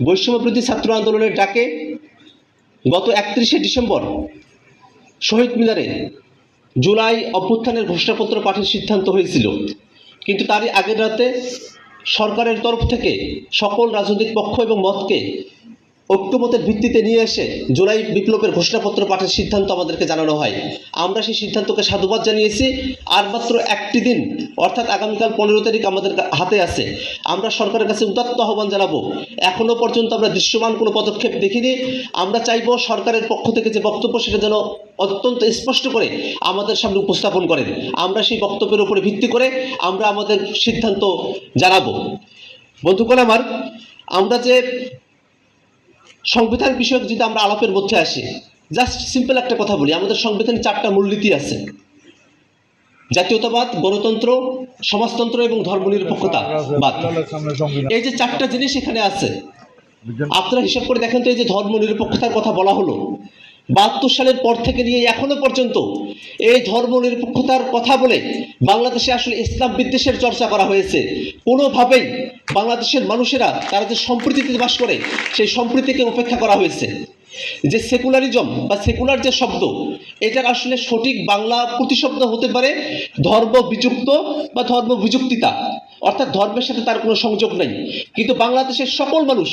বৈষম্যবৃদ্ধি ছাত্র আন্দোলনের ডাকে গত একত্রিশে ডিসেম্বর শহীদ মিনারে জুলাই অভ্যুত্থানের ঘোষণাপত্র পাঠের সিদ্ধান্ত হয়েছিল। কিন্তু তারই আগের রাতে সরকারের তরফ থেকে সকল রাজনৈতিক পক্ষ এবং মতকে ঐক্যমতের ভিত্তিতে নিয়ে এসে জুলাই বিপ্লবের ঘোষণাপত্র পাঠের সিদ্ধান্ত আমাদেরকে জানানো হয়। আমরা সেই সিদ্ধান্তকে সাধুবাদ জানিয়েছি। আর মাত্র একটি দিন, অর্থাৎ আগামীকাল পনেরো তারিখ আমাদের হাতে আছে। আমরা সরকারের কাছে উদাত্ত আহ্বান জানাব। এখনও পর্যন্ত আমরা দৃশ্যমান কোনো পদক্ষেপ দেখিনি। আমরা চাইব সরকারের পক্ষ থেকে যে বক্তব্য সেটা যেন অত্যন্ত স্পষ্ট করে আমাদের সামনে উপস্থাপন করেন। আমরা সেই বক্তব্যের উপরে ভিত্তি করে আমরা আমাদের সিদ্ধান্ত জানাব। বন্ধুগণ আমার, আমরা যে সংবিধান বিষয়ক যদি আমরা আলাপের মধ্যে আসি জাস্ট সিম্পল একটা কথা বলি, আমাদের সংবিধানে চারটা মূলনীতি আছে। জাতীয়তাবাদ, গণতন্ত্র, সমাজতন্ত্র এবং ধর্মনিরপেক্ষতা বাদ। এই যে চারটা জিনিস এখানে আছে, আপনারা হিসাব করে দেখেন তো এই যে ধর্ম নিরপেক্ষতার কথা বলা হলো বাহাত্তর সালের পর থেকে নিয়ে এখনও পর্যন্ত এই ধর্মনিরপেক্ষতার কথা বলে বাংলাদেশে আসলে ইসলাম বিদ্বেষের চর্চা করা হয়েছে। কোনোভাবেই বাংলাদেশের মানুষেরা তারা যে সম্প্রীতিতে বাস করে, সেই সম্প্রীতিকে উপেক্ষা করা হয়েছে। যে সেকুলারিজম বা সেকুলার যে শব্দ, এটার আসলে সঠিক বাংলা প্রতিশব্দ হতে পারে ধর্ম বিযুক্ত বা ধর্ম বিযুক্তিতা অর্থাৎ ধর্মের সাথে তার কোনো সংযোগ নেই। কিন্তু বাংলাদেশের সকল মানুষ,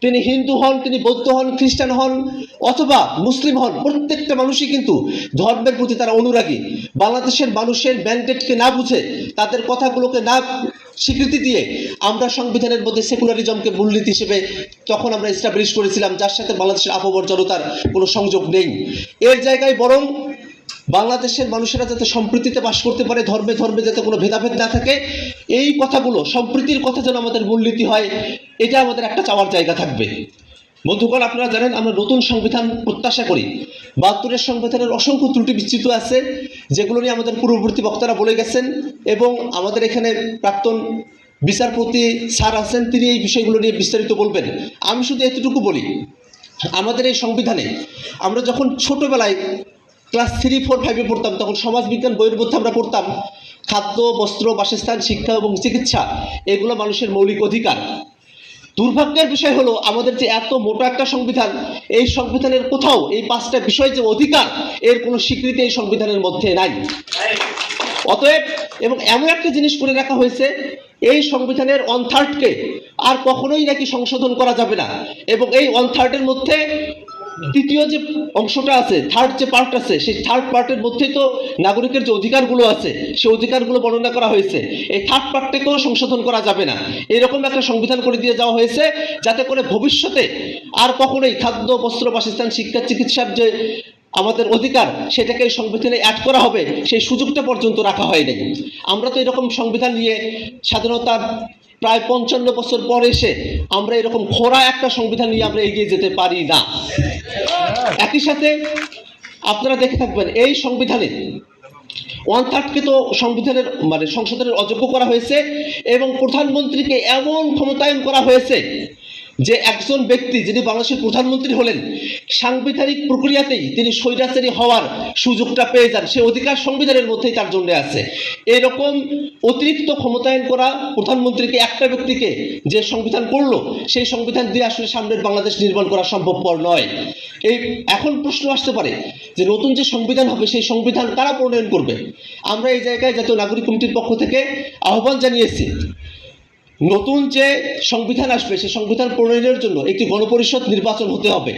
তিনি হিন্দু হন, তিনি বৌদ্ধ হন, খ্রিস্টান হন, অথবা মুসলিম হন, প্রত্যেকটা মানুষই কিন্তু ধর্মের প্রতি তারা অনুরাগী। বাংলাদেশের মানুষের ম্যান্ডেটকে না বুঝে, তাদের কথাগুলোকে না স্বীকৃতি দিয়ে আমরা সংবিধানের মধ্যে সেকুলারিজমকে মূলনীতি হিসেবে তখন আমরা এস্টাবলিশ করেছিলাম, যার সাথে বাংলাদেশের আপবর জনতার কোনো সংযোগ নেই। এর জায়গায় বরং বাংলাদেশের মানুষেরা যাতে সম্প্রীতিতে বাস করতে পারে, ধর্মে ধর্মে যাতে কোনো ভেদাভেদ না থাকে, এই কথাগুলো সম্প্রীতির কথা যেন আমাদের মূলনীতি হয়, এটা আমাদের একটা চাওয়ার জায়গা থাকবে। বন্ধুগণ, আপনারা জানেন আমরা নতুন সংবিধান প্রত্যাশা করি। বাহাত্তরের সংবিধানের অসংখ্য ত্রুটি বিচ্যুত আছে, যেগুলো নিয়ে আমাদের পূর্ববর্তী বক্তারা বলে গেছেন এবং আমাদের এখানে প্রাক্তন বিচারপতি স্যার আছেন, তিনি এই বিষয়গুলো নিয়ে বিস্তারিত বলবেন। আমি শুধু এতটুকু বলি, আমাদের এই সংবিধানে আমরা যখন ছোটোবেলায় ক্লাস থ্রি, ফোর, ফাইভে পড়তাম, তখন সমাজবিজ্ঞান বইয়ের মধ্যে আমরা পড়তাম, খাদ্য, বস্ত্র, বাসস্থান, শিক্ষা এবং চিকিৎসা, এগুলো মানুষের মৌলিক অধিকার। দুর্ভাগ্যের বিষয় হলো আমাদের যে এত মোটা একটা সংবিধান, এই সংবিধানের কোথাও এই পাঁচটা বিষয় যে অধিকার, এর কোনো স্বীকৃতি এই সংবিধানের মধ্যে নাই। অতএব, এবং এমন একটা জিনিস করে রাখা হয়েছে, এই সংবিধানের ওয়ান থার্ডকে আর কখনোই নাকি সংশোধন করা যাবে না। এবং এই ওয়ান থার্ডের মধ্যে তৃতীয় যে অংশটা আছে থার্ড যে পার্ট আছে, সেই থার্ড পার্টের মধ্যেই তো নাগরিকের যে অধিকারগুলো আছে সেই অধিকারগুলো বর্ণনা করা হয়েছে। এই থার্ড পার্টটাকেও সংশোধন করা যাবে না। এরকম একটা সংবিধান করে দিয়ে যাওয়া হয়েছে, যাতে করে ভবিষ্যতে আর কখনোই খাদ্য, বস্ত্র, বাসস্থান, শিক্ষা, চিকিৎসার যে আমাদের অধিকার, সেটাকে সংবিধানে অ্যাড করা হবে, সেই সুযোগটা পর্যন্ত রাখা হয়নি। আমরা তো এরকম সংবিধান নিয়ে স্বাধীনতার প্রায় পঞ্চান্ন বছর পর এসে আমরা এরকম খোরা একটা সংবিধান নিয়ে আমরা এগিয়ে যেতে পারি না। একই সাথে আপনারা দেখে থাকবেন, এই সংবিধানে ওয়ান থার্ডকে তো সংবিধানের মানে সংশোধনের অযোগ্য করা হয়েছে এবং প্রধানমন্ত্রীকে এমন ক্ষমতায়ন করা হয়েছে যে একজন ব্যক্তি যিনি বাংলাদেশের প্রধানমন্ত্রী হলেন, সাংবিধানিক প্রক্রিয়াতেই তিনি স্বৈরাচারী হওয়ার সুযোগটা পেয়ে যান। সে অধিকার সংবিধানের মধ্যেই তার জন্য আছে। এরকম অতিরিক্ত ক্ষমতায়ন করা প্রধানমন্ত্রীকে, একটা ব্যক্তিকে যে সংবিধান করল, সেই সংবিধান দিয়ে আসলে সামনের বাংলাদেশ নির্মাণ করা সম্ভবপর নয়। এই এখন প্রশ্ন আসতে পারে যে নতুন যে সংবিধান হবে, সেই সংবিধান কারা প্রণয়ন করবে? আমরা এই জায়গায় জাতীয় নাগরিক কমিটির পক্ষ থেকে আহ্বান জানিয়েছি নতুন যে সংবিধান আসবে, সে সংবিধান প্রণয়নের জন্য একটি গণপরিষদ নির্বাচন হতে হবে।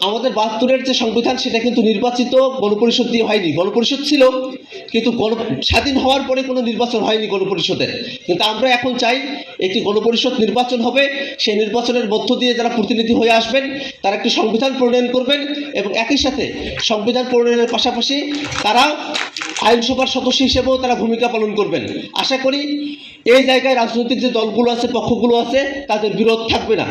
আমাদের বাহাত্তরের যে সংবিধান, সেটা কিন্তু নির্বাচিত গণপরিষদ দিয়ে হয়নি। গণপরিষদ ছিল কিন্তু গণ স্বাধীন হওয়ার পরে কোনো নির্বাচন হয়নি গণপরিষদের কিন্তু আমরা এখন চাই একটি গণপরিষদ নির্বাচন হবে। সেই নির্বাচনের মধ্য দিয়ে যারা প্রতিনিধি হয়ে আসবেন, তারা একটি সংবিধান প্রণয়ন করবেন এবং একই সাথে সংবিধান প্রণয়নের পাশাপাশি তারা আইনসভার সদস্য হিসেবেও তারা ভূমিকা পালন করবেন। আশা করি এই জায়গায় রাজনৈতিক যে দলগুলো আছে, পক্ষগুলো আছে, তাদের বিরোধ থাকবে না।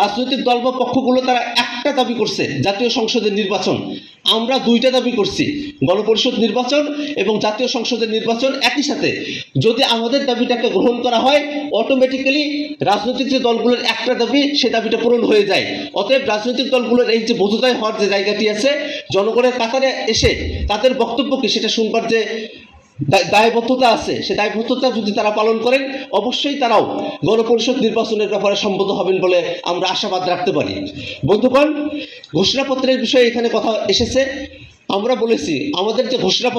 রাজনৈতিক দল বা পক্ষগুলো তারা একটা দাবি করছে, জাতীয় সংসদের নির্বাচন। আমরা দুইটা দাবি করছি, গণপরিষদ নির্বাচন এবং জাতীয় সংসদের নির্বাচন একই সাথে। যদি আমাদের দাবিটাকে গ্রহণ করা হয় অটোমেটিক্যালি রাজনৈতিক যে দলগুলোর একটা দাবি, সে দাবিটা পূরণ হয়ে যায়। অতএব রাজনৈতিক দলগুলোর এই যে বোধতায় হওয়ার যে জায়গাটি আছে, জনগণের কাতারে এসে তাদের বক্তব্যকে সেটা শুনবার যে দায়বদ্ধতা আছে। সে দায়বদ্ধতা যদি তারা পালন করেন, অবশ্যই তারাও গণপরিষদ নির্বাচনের ব্যাপারে সম্মত হবেন বলে আমরা আশাবাদ রাখতে পারি। বন্ধুগণ, ঘোষণাপত্রের বিষয়ে এখানে কথা এসেছে। আমরা বলেছি, আমাদের যে ঘোষণাপত্র